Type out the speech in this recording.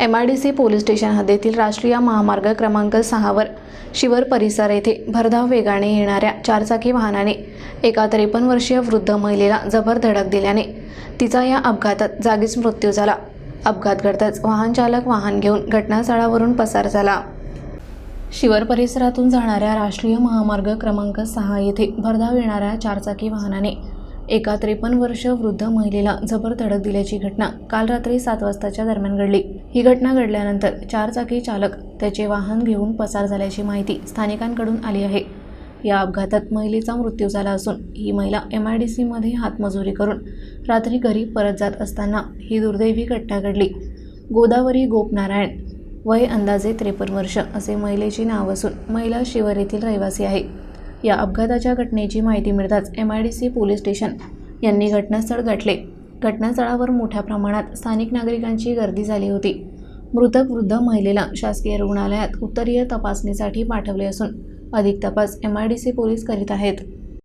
M I D C police station हद्दीतील राष्ट्रीय महामार्ग क्रमांक सहावर शिवर परिसर येथे भरधाव वेगाने येणाऱ्या चारचाकी वाहनाने एका त्रेपन्न वर्षीय वृद्ध महिलेला जबर धडक दिल्याने तिचा या अपघातात जागीच मृत्यू झाला. अपघात घडताच वाहन चालक वाहन घेऊन घटनास्थळावरून पसार झाला. शिवर परिसरातून जाणाऱ्या राष्ट्रीय महामार्ग क्रमांक सहा येथे भरधाव येणाऱ्या चारचाकी वाहनाने एका त्रेपन्न वर्ष वृद्ध महिलेला जबर धडक दिल्याची घटना काल रात्री सात वाजताच्या दरम्यान घडली. ही घटना घडल्यानंतर चारचाकी चालक त्याचे वाहन घेऊन पसार झाल्याची माहिती स्थानिकांकडून आली आहे. या अपघातात महिलेचा मृत्यू झाला असून ही महिला एम आय डी सीमध्ये हातमजुरी करून रात्री घरी परत जात असताना ही दुर्दैवी घटना घडली. गोदावरी गोपनारायण वय अंदाजे त्रेपन्न वर्ष असे महिलेचे नाव असून महिला शिवर येथील रहिवासी आहे. या अपघाताच्या घटनेची माहिती मिळताच M I D C police station यांनी घटनास्थळ गाठले. घटनास्थळावर मोठ्या प्रमाणात स्थानिक नागरिकांची गर्दी झाली होती. मृतक वृद्ध महिलेला शासकीय रुग्णालयात उत्तरीय तपासणीसाठी पाठवले असून अधिक तपास M I D C police करीत आहेत.